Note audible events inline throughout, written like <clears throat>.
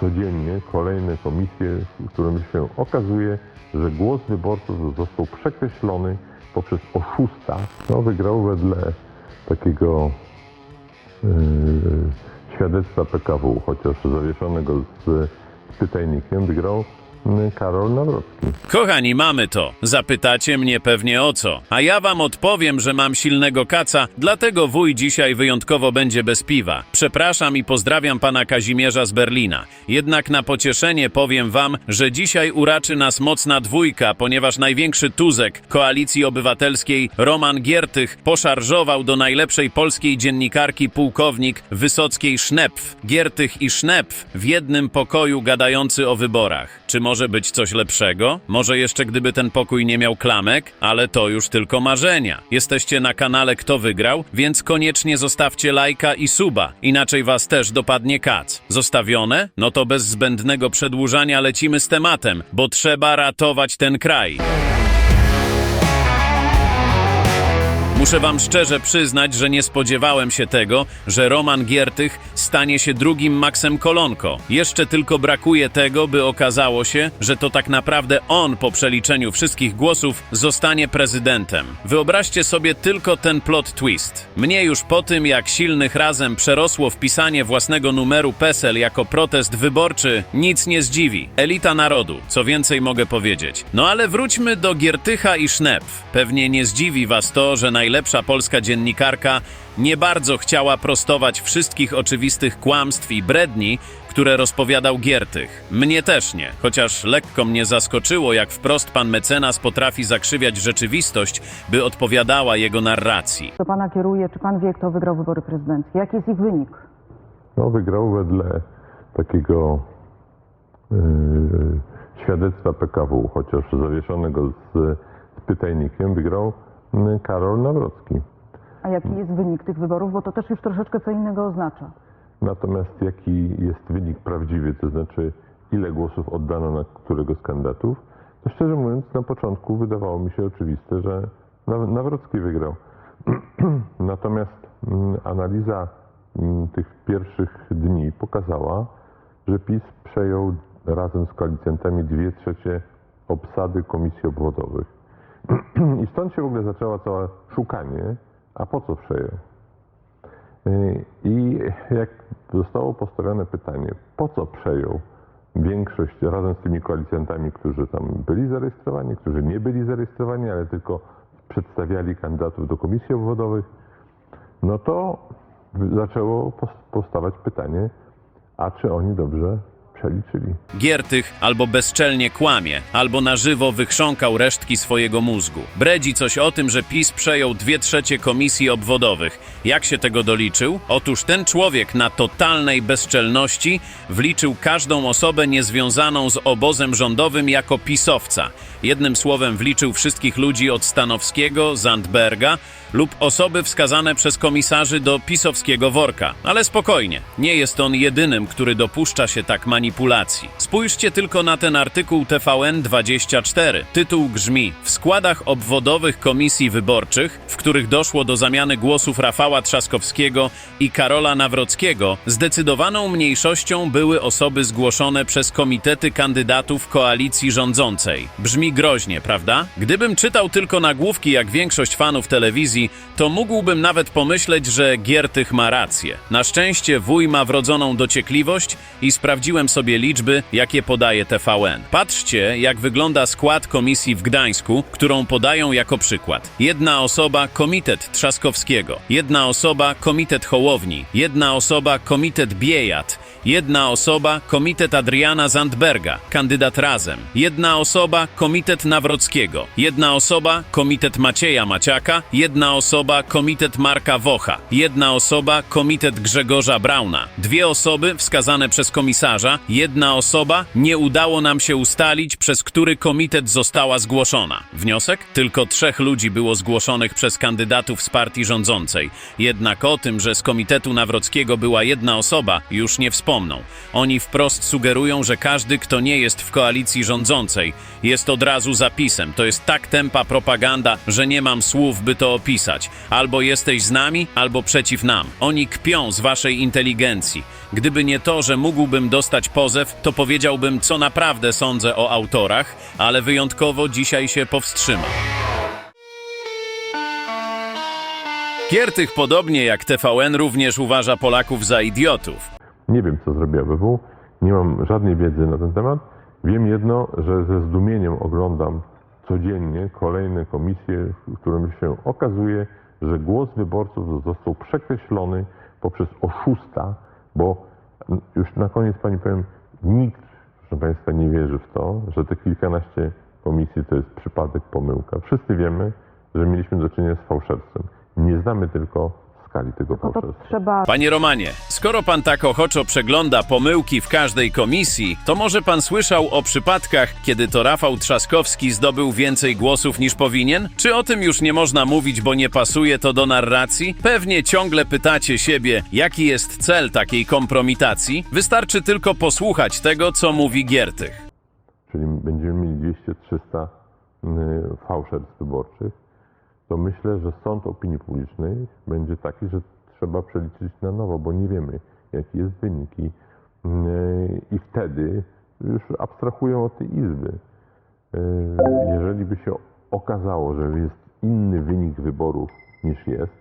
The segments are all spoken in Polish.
codziennie kolejne komisje, w którym się okazuje, że głos wyborców został przekreślony poprzez oszusta. No, wygrał wedle takiego yy, świadectwa PKW, chociaż zawieszonego z, z pytajnikiem, wygrał Karol Nawrocki. Kochani, mamy to. Zapytacie mnie pewnie o co. A ja wam odpowiem, że mam silnego kaca, dlatego wuj dzisiaj wyjątkowo będzie bez piwa. Przepraszam i pozdrawiam pana Kazimierza z Berlina. Jednak na pocieszenie powiem wam, że dzisiaj uraczy nas mocna dwójka, ponieważ największy tuzek Koalicji Obywatelskiej Roman Giertych poszarżował do najlepszej polskiej dziennikarki pułkownik Wysockiej Sznepf. Giertych i Sznepf w jednym pokoju gadający o wyborach. Czy może być coś lepszego? Może jeszcze gdyby ten pokój nie miał klamek, ale to już tylko marzenia. Jesteście na kanale Kto Wygrał, więc koniecznie zostawcie lajka i suba, inaczej was też dopadnie kac. Zostawione? No to bez zbędnego przedłużania lecimy z tematem, bo trzeba ratować ten kraj. Muszę wam szczerze przyznać, że nie spodziewałem się tego, że Roman Giertych stanie się drugim Maxem Kolonko. Jeszcze tylko brakuje tego, by okazało się, że to tak naprawdę on po przeliczeniu wszystkich głosów zostanie prezydentem. Wyobraźcie sobie tylko ten plot twist. Mnie już po tym, jak silnych razem przerosło wpisanie własnego numeru PESEL jako protest wyborczy, nic nie zdziwi. Elita narodu, co więcej mogę powiedzieć. No ale wróćmy do Giertycha i Sznepf. Pewnie nie zdziwi was to, że najlepsza polska dziennikarka nie bardzo chciała prostować wszystkich oczywistych kłamstw i bredni, które rozpowiadał Giertych. Mnie też nie, chociaż lekko mnie zaskoczyło, jak wprost pan mecenas potrafi zakrzywiać rzeczywistość, by odpowiadała jego narracji. do pana kieruje, czy pan wie, kto wygrał wybory prezydenckie? Jaki jest ich wynik? No, wygrał wedle takiego yy, świadectwa PKW, chociaż zawieszonego z, z pytajnikiem, wygrał Karol Nawrocki. A jaki jest wynik tych wyborów? Bo to też już troszeczkę co innego oznacza. Natomiast jaki jest wynik prawdziwy, to znaczy ile głosów oddano na którego z kandydatów, to szczerze mówiąc na początku wydawało mi się oczywiste, że Naw- Nawrocki wygrał. <clears throat> Natomiast mm, analiza mm, tych pierwszych dni pokazała, że PiS przejął razem z koalicjantami dwie trzecie obsady komisji obwodowych. <clears throat> I stąd się w ogóle zaczęło całe szukanie, a po co przejął? Y, I jak zostało postawione pytanie, po co przejął większość razem z tymi koalicjantami, którzy tam byli zarejestrowani, którzy nie byli zarejestrowani, ale tylko przedstawiali kandydatów do komisji obwodowych, no to zaczęło pos- powstawać pytanie, a czy oni dobrze przeliczyli? Giertych albo bezczelnie kłamie, albo na żywo wychrząkał resztki swojego mózgu. Bredzi coś o tym, że PiS przejął dwie trzecie komisji obwodowych. Jak się tego doliczył? Otóż ten człowiek na totalnej bezczelności wliczył każdą osobę niezwiązaną z obozem rządowym jako pisowca. Jednym słowem wliczył wszystkich ludzi od Stanowskiego, Zandberga lub osoby wskazane przez komisarzy do pisowskiego worka. Ale spokojnie, nie jest on jedynym, który dopuszcza się tak manipulacji. Spójrzcie tylko na ten artykuł TVN24. Tytuł grzmi: W składach obwodowych komisji wyborczych, w których doszło do zamiany głosów Rafała Trzaskowskiego i Karola Nawrockiego, zdecydowaną mniejszością były osoby zgłoszone przez komitety kandydatów koalicji rządzącej. Brzmi groźnie, prawda? Gdybym czytał tylko nagłówki jak większość fanów telewizji, to mógłbym nawet pomyśleć, że Giertych ma rację. Na szczęście wuj ma wrodzoną dociekliwość i sprawdziłem sobie liczby, jakie podaje TVN. Patrzcie, jak wygląda skład komisji w Gdańsku, którą podają jako przykład. Jedna osoba Komitet Trzaskowskiego, jedna osoba Komitet Hołowni, jedna osoba Komitet Biejat, jedna osoba Komitet Adriana Zandberga, kandydat Razem, jedna osoba Komitet Nawrockiego, jedna osoba Komitet Macieja Maciaka, jedna osoba Komitet Marka Wocha, jedna osoba Komitet Grzegorza Brauna, dwie osoby wskazane przez komisarza, jedna osoba nie udało nam się ustalić, przez który komitet została zgłoszona. Wniosek? Tylko trzech ludzi było zgłoszonych przez kandydatów z partii rządzącej. Jednak o tym, że z komitetu Nawrockiego była jedna osoba, już nie wspomną. Oni wprost sugerują, że każdy, kto nie jest w koalicji rządzącej, jest od razu zapisem. To jest tak tempa propaganda, że nie mam słów, by to opisać. Albo jesteś z nami, albo przeciw nam. Oni kpią z waszej inteligencji. Gdyby nie to, że mógłbym dostać pozew, to powiedziałbym, co naprawdę sądzę o autorach, ale wyjątkowo dzisiaj się powstrzymam. Giertych, podobnie jak TVN, również uważa Polaków za idiotów. Nie wiem, co zrobi ABW, nie mam żadnej wiedzy na ten temat. Wiem jedno, że ze zdumieniem oglądam codziennie kolejne komisje, w którym się okazuje, że głos wyborców został przekreślony poprzez oszusta, bo już na koniec Pani powiem, nikt, proszę Państwa, nie wierzy w to, że te kilkanaście komisji to jest przypadek, pomyłka. Wszyscy wiemy, że mieliśmy do czynienia z fałszerstwem. Nie znamy tylko skali tego No trzeba Panie Romanie, skoro pan tak ochoczo przegląda pomyłki w każdej komisji, to może pan słyszał o przypadkach, kiedy to Rafał Trzaskowski zdobył więcej głosów niż powinien? Czy o tym już nie można mówić, bo nie pasuje to do narracji? Pewnie ciągle pytacie siebie, jaki jest cel takiej kompromitacji? Wystarczy tylko posłuchać tego, co mówi Giertych. czyli będziemy mieli 200-300 y, fałszerstw wyborczych, to myślę, że sąd opinii publicznej będzie taki, że trzeba przeliczyć na nowo, bo nie wiemy, jaki jest wynik. I, y, i wtedy już abstrahują od tej izby. Y, Jeżeli by się okazało, że jest inny wynik wyborów niż jest,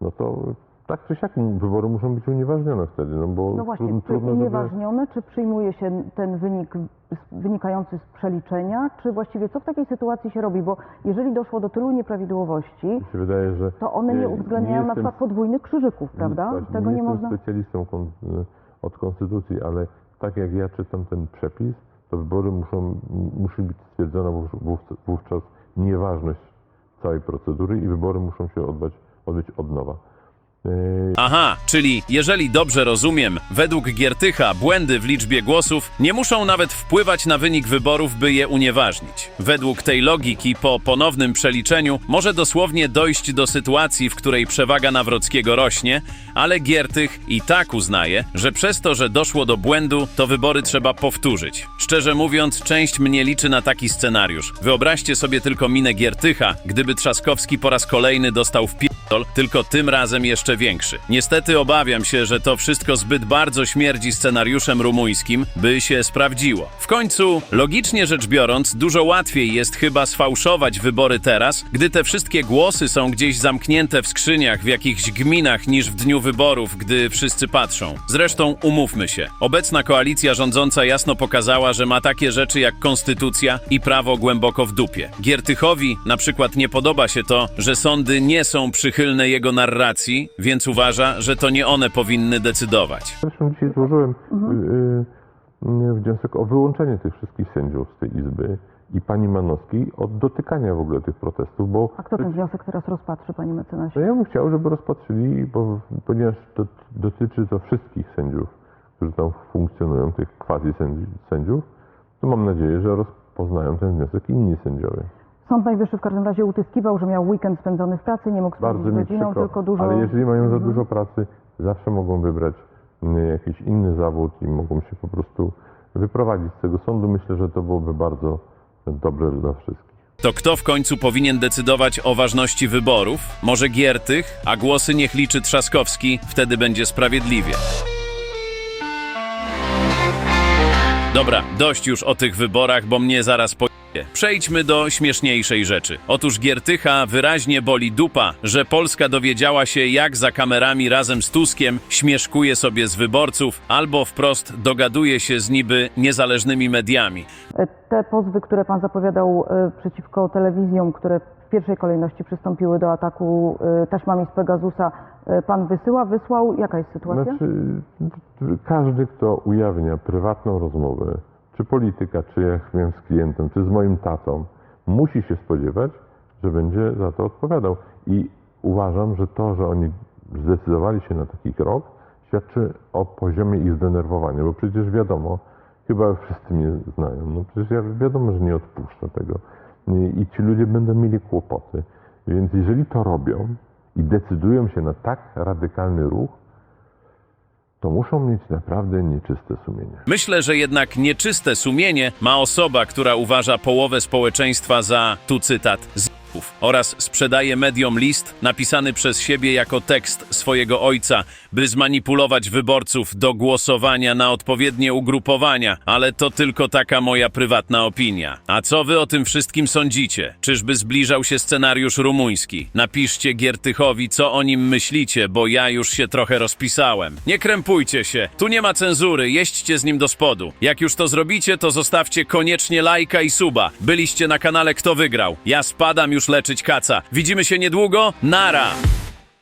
no to tak czy siak wybory muszą być unieważnione wtedy, no bo No właśnie, trudno, czy trudno żeby... unieważnione, czy przyjmuje się ten wynik wynikający z przeliczenia, czy właściwie co w takiej sytuacji się robi? Bo jeżeli doszło do tylu nieprawidłowości, wydaje, to one nie uwzględniają na jestem- przykład podwójnych krzyżyków, prawda? Właśnie, Tego nie jestem można. specjalistą kon, od konstytucji, ale tak jak ja czytam ten przepis, to wybory muszą, musi być stwierdzona wów- wów- wówczas nieważność całej procedury i wybory muszą się odbyć, odbyć od nowa. Yy, Aha, czyli jeżeli dobrze rozumiem, według Giertycha błędy w liczbie głosów nie muszą nawet wpływać na wynik wyborów, by je unieważnić. Według tej logiki, po ponownym przeliczeniu może dosłownie dojść do sytuacji, w której przewaga Nawrockiego rośnie, ale Giertych i tak uznaje, że przez to, że doszło do błędu, to wybory trzeba powtórzyć. Szczerze mówiąc, część mnie liczy na taki scenariusz. Wyobraźcie sobie tylko minę Giertycha, gdyby Trzaskowski po raz kolejny dostał w pierdol, tylko tym razem jeszcze większy. Niestety obawiam się, że to wszystko zbyt bardzo śmierdzi scenariuszem rumuńskim, by się sprawdziło. W końcu, logicznie rzecz biorąc, dużo łatwiej jest chyba sfałszować wybory teraz, gdy te wszystkie głosy są gdzieś zamknięte w skrzyniach w jakichś gminach niż w dniu wyborów, gdy wszyscy patrzą. Zresztą umówmy się. Obecna koalicja rządząca jasno pokazała, że ma takie rzeczy jak konstytucja i prawo głęboko w dupie. Giertychowi na przykład nie podoba się to, że sądy nie są przychylne jego narracji, więc uważa, że to nie one powinny decydować. Zresztą dzisiaj złożyłem y, y, wniosek o wyłączenie tych wszystkich sędziów z tej izby i pani Manowskiej od dotykania w ogóle tych protestów, bo A kto ten wniosek teraz rozpatrzy, panie mecenasie? No ja bym chciał, żeby rozpatrzyli, bo, ponieważ to dotyczy to wszystkich sędziów, którzy tam funkcjonują, tych quasi sędzi- sędziów, to mam nadzieję, że rozpoznają ten wniosek inni sędziowie. Sąd Najwyższy w każdym razie utyskiwał, że miał weekend spędzony w pracy, nie mógł spędzić Bardzo z mi rodziną, przykro, tylko dużo... ale jeżeli mają za dużo pracy, zawsze mogą wybrać mm, jakiś inny zawód i mogą się po prostu wyprowadzić z tego sądu. Myślę, że to byłoby bardzo dobre dla wszystkich. To kto w końcu powinien decydować o ważności wyborów? Może Giertych, a głosy niech liczy Trzaskowski, wtedy będzie sprawiedliwie. Dobra, dość już o tych wyborach, bo mnie zaraz po... Przejdźmy do śmieszniejszej rzeczy. Otóż Giertycha wyraźnie boli dupa, że Polska dowiedziała się, jak za kamerami razem z Tuskiem śmieszkuje sobie z wyborców, albo wprost dogaduje się z niby niezależnymi mediami. Te pozwy, które pan zapowiadał e, przeciwko telewizjom, które w pierwszej kolejności przystąpiły do ataku e, taśmami z Pegasusa, e, pan wysyła, wysłał? Jaka jest sytuacja? Znaczy, każdy, kto ujawnia prywatną rozmowę, czy polityka, czy jak miałem z klientem, czy z moim tatą, musi się spodziewać, że będzie za to odpowiadał. I uważam, że to, że oni zdecydowali się na taki krok, świadczy o poziomie ich zdenerwowania, bo przecież wiadomo, chyba wszyscy mnie znają, no przecież ja wiadomo, że nie odpuszczę tego. I ci ludzie będą mieli kłopoty. Więc jeżeli to robią i decydują się na tak radykalny ruch, to muszą mieć naprawdę nieczyste sumienie. Myślę, że jednak nieczyste sumienie ma osoba, która uważa połowę społeczeństwa za, tu cytat, oraz sprzedaje mediom list napisany przez siebie jako tekst swojego ojca, by zmanipulować wyborców do głosowania na odpowiednie ugrupowania, ale to tylko taka moja prywatna opinia. A co wy o tym wszystkim sądzicie? Czyżby zbliżał się scenariusz rumuński? Napiszcie Giertychowi, co o nim myślicie, bo ja już się trochę rozpisałem. Nie krępujcie się, tu nie ma cenzury, jeźdźcie z nim do spodu. Jak już to zrobicie, to zostawcie koniecznie lajka i suba. Byliście na kanale Kto Wygrał. Ja spadam już leczyć kaca. Widzimy się niedługo? Nara!